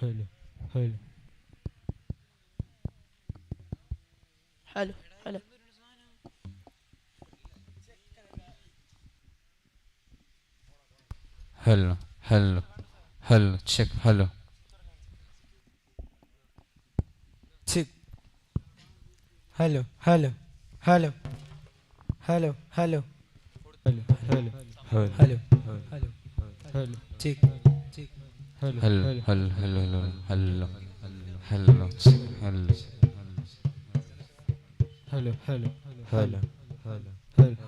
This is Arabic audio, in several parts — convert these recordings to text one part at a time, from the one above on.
حلو حلو. حلو حلو. حلو حلو حلو. تشيك حلو. تشيك. هلو هلو هلو هلو هلو هلو هلو هلو هلو هلو تشيك تشيك. حلو حلو حلو حلو حلو تشيك حلو هلو هلو هلو هلو هلو حلو حلو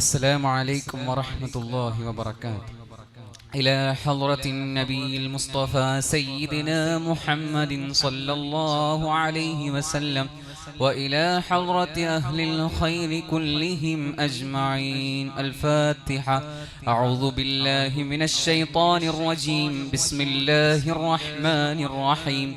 السلام عليكم ورحمة الله وبركاته. إلى حضرة النبي المصطفى سيدنا محمد صلى الله عليه وسلم وإلى حضرة أهل الخير كلهم أجمعين. الفاتحة. أعوذ بالله من الشيطان الرجيم. بسم الله الرحمن الرحيم.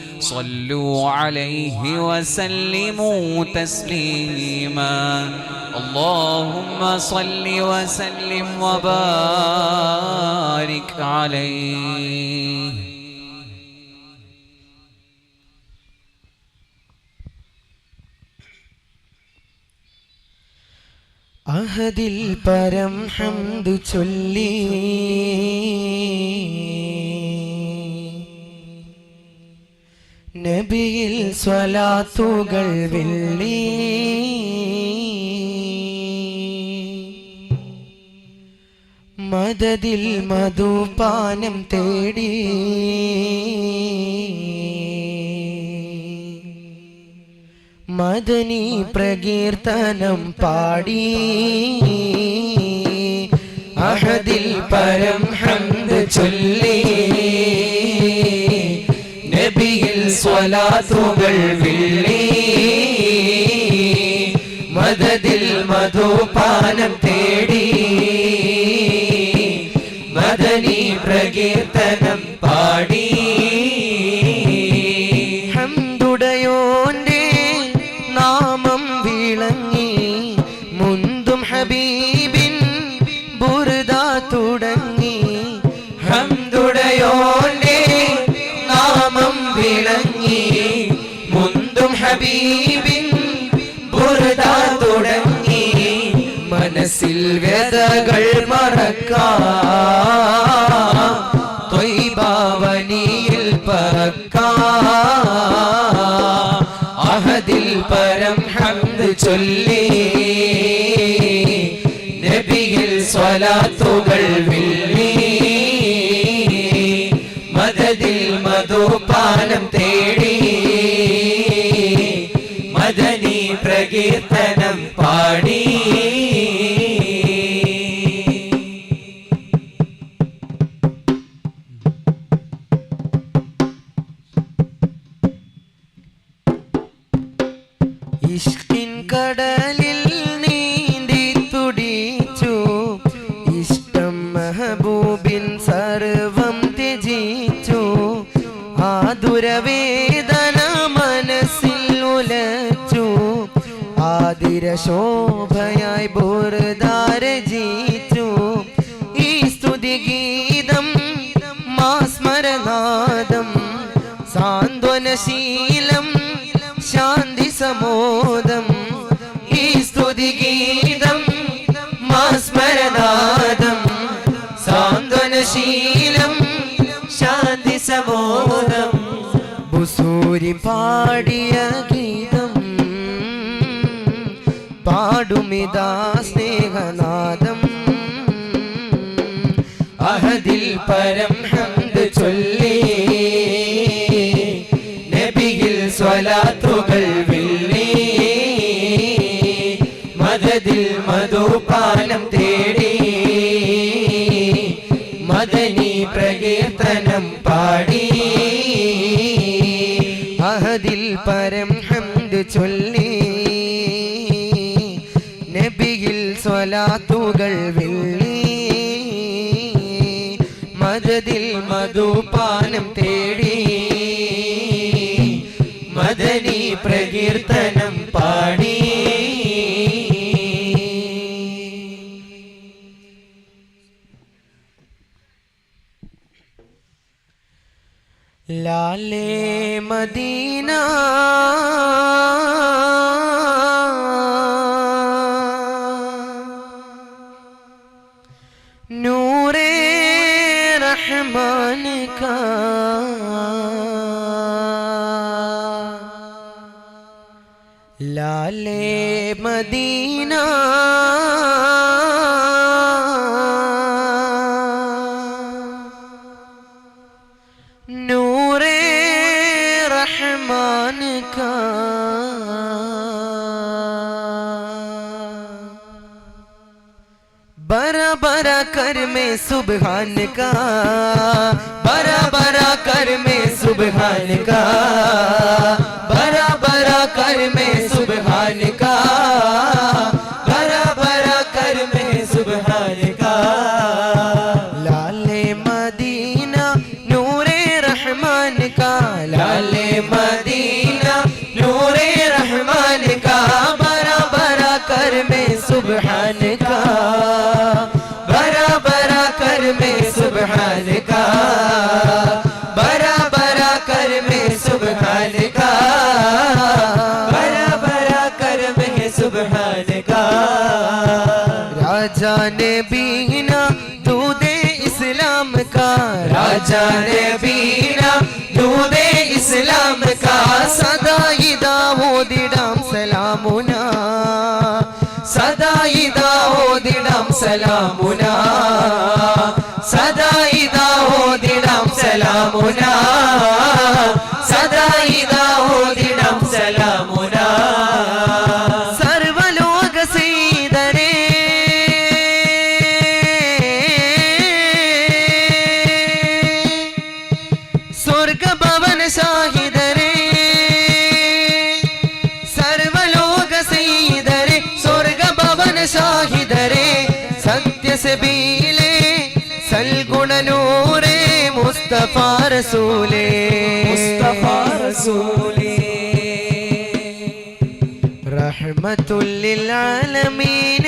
صلوا عليه وسلموا تسليما اللهم صل وسلم وبارك عليه അഹദിൽ പരം ഹംദു ചൊല്ലി നബിയിൽ സ്വലാത്തുകൾ വെള്ളി. മദതിൽ മധുപാനം തേടി. മദനി പ്രകീർത്തനം പാടി. അഹദിൽ പരം ഹന്ത് ചൊല്ലി. സ്വലാത്തുകൾ വിള്ളി. മദതിൽ മധുപാനം തേടി. മദനി പ്രകീർത്തനം വ്യതകൾ മറക്കാം. ത്വയ്ബാവനിയിൽ പറക്കാം. അഹദിൽ പരം ഹന്ത് ചൊല്ലി. നബിയിൽ സ്വലാത്തുകൾ വില്ലി. മദദിൽ മധുപാനം തേടി. മദനി പ്രകീർത്തനം പാടി. ഇഷ്കിൻ കടലിൽ നീന്തി തുടിച്ചു. ഇഷ്ടം മെഹബൂബിൻ സർവം ത്യജിച്ചു. ആതുരവേദന മനസ്സിൽ ഉലച്ചു. ആതിര ശോഭയായി ബോർദാരജിച്ചു ഈ സ്തുതി ഗീതം മാസ്മരനാദം സാന്ത്വനശീ സമോദം ഈ സ്തുതി ഗീതം മാസ്മരനാദം സാന്ത്വനശീലം ശാന്തി സമോദം ബുസൂരി പാടിയ ഗീതം പാടുമിതാ സ്നേഹനാദം. അഹദിൽ പരം ഹംദ് ചൊല്ലി നബിയിൽ സ്വലാത്തുകൾ മധുപാനം തേടി മദനി പ്രകീർത്തനം പാടി. അഹദിൽ പരം ഹംദ് ചൊല്ലി. നബിയിൽ സ്വലാത്തുകൾ വെള്ളി. മദതിൽ മധുപാനം തേടി. മദനി പ്രകീർത്തനം ലാലേ മദീന നൂറേ റഹ്മാൻ കാ ലാലേ മദീന कर में सुबहान का बरा बरा कर में सुबहान का बरा बरा कर में सुबहान का। मदीना तू दे इस्लाम का राजा रे बीना तू दे इस्लाम का सदा ही दावोदिडाम सलामुना सदा ही दावोदिडाम सलामुना सदा ही दावोदिडाम सलामुना सदा ही दावोदिडाम सलामुना സത്യസബീലേ സൽഗുണനൂരേ മുസ്തഫ റസൂലേ മുസ്തഫ റസൂലേ رحمة للعالمين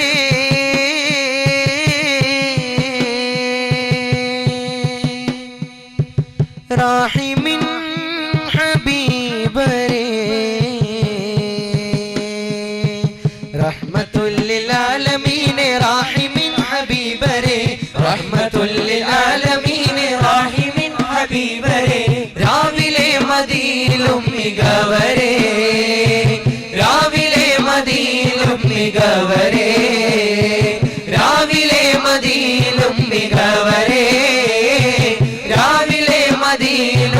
راحم ഹബീബരെ രാവിലെ മതിയിലും മികവരെ. രാവിലെ മതിയിലും മികവരെ രാവിലെ മതിയിലും മികവരെ. രാവിലെ മതിയിലും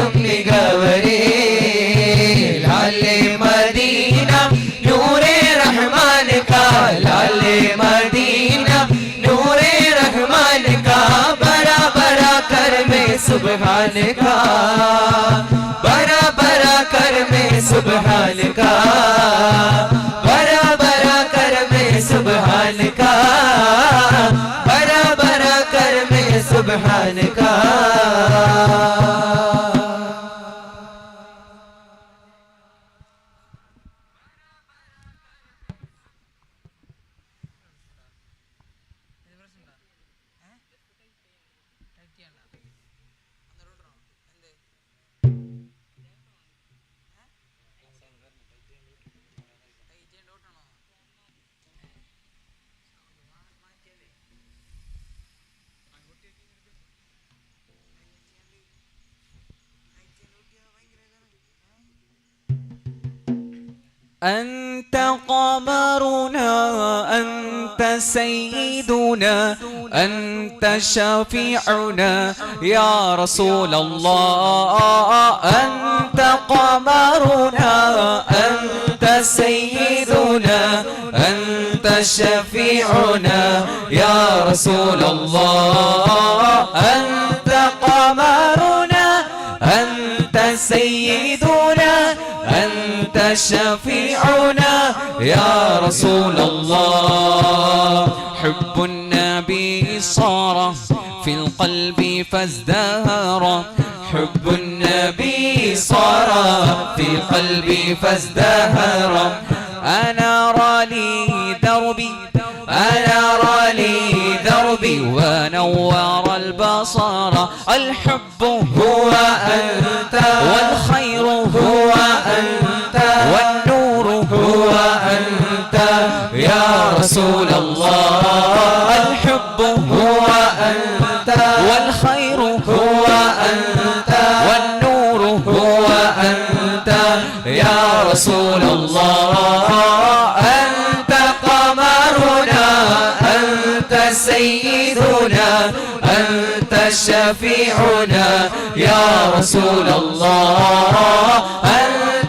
सुबहान का बड़ा बड़ा कर में सुबहान का बड़ा बड़ा कर में सुबहान का बड़ा बड़ा कर में सुबहान का أنت قمرنا أنت سيدنا أنت شفيعنا. يا رسول الله أنت قمرنا أنت سيدنا أنت شفيعنا. يا رسول الله أنت قمرنا أنت سيدنا. شفيعنا يا رسول الله حب النبي صار في القلب فازدهر حب النبي صار في القلب فازدهر أنا رالي دربي أنا رالي دربي ونور البصر. الحب هو أنت والخير هو أنت. رسول الله. الحب هو أنت. والخير هو أنت. والنور هو أنت. يا رسول الله أنت قمرنا أنت سيدنا أنت شفيعنا. يا رسول الله أنت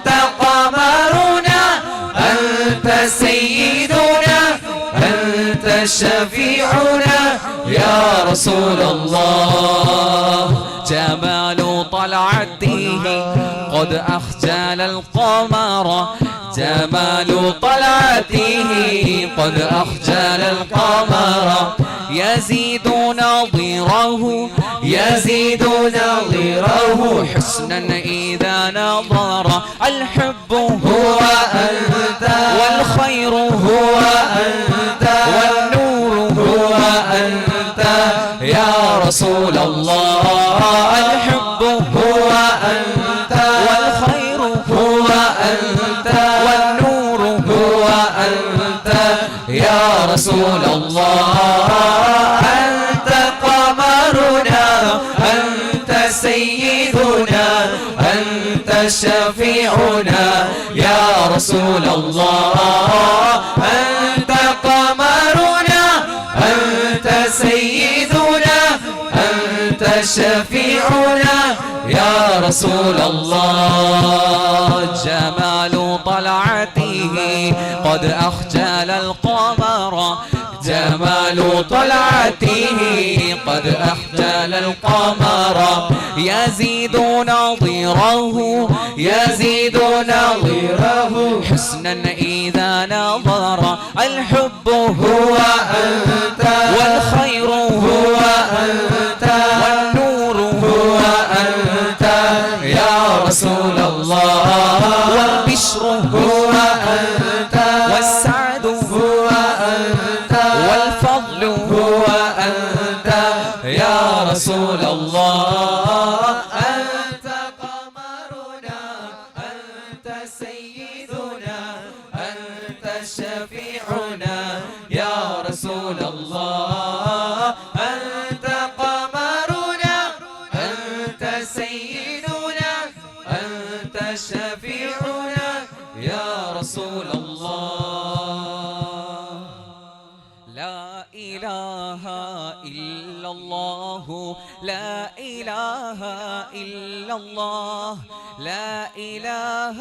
شفيعنا يا رسول الله جمال طلعته قد أخجل القمر. جمال طلعته قد أخجل القمر. يزيد نظيره يزيد نظيره. حسنا إذا نظر الحب هو أنت والخير هو أنت والنور رسول الله الحب هو أنت. والخير هو أنت. والنور هو أنت. يا رسول الله أنت قمرنا أنت سيدنا أنت شفيعنا. يا رسول الله أنت شفيعنا يا رسول الله. جمال طلعته قد أخجل القمر. جمال طلعته قد أخجل القمر. يزيد نظيره يزيد نظيره. حسنا إذا نظر الحب هو أنت. والخير هو أنت. والنور أنت يا رسول الله. والبشر رسول الله. لا إله إلا الله. لا إله إلا الله. لا إله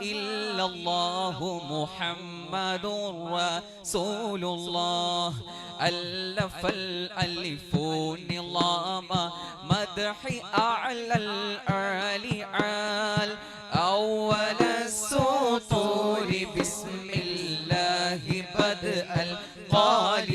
إلا الله. محمد رسول الله. ألف الألف نظام. مدح أعلى الآل أولاً بسم الله بدء القال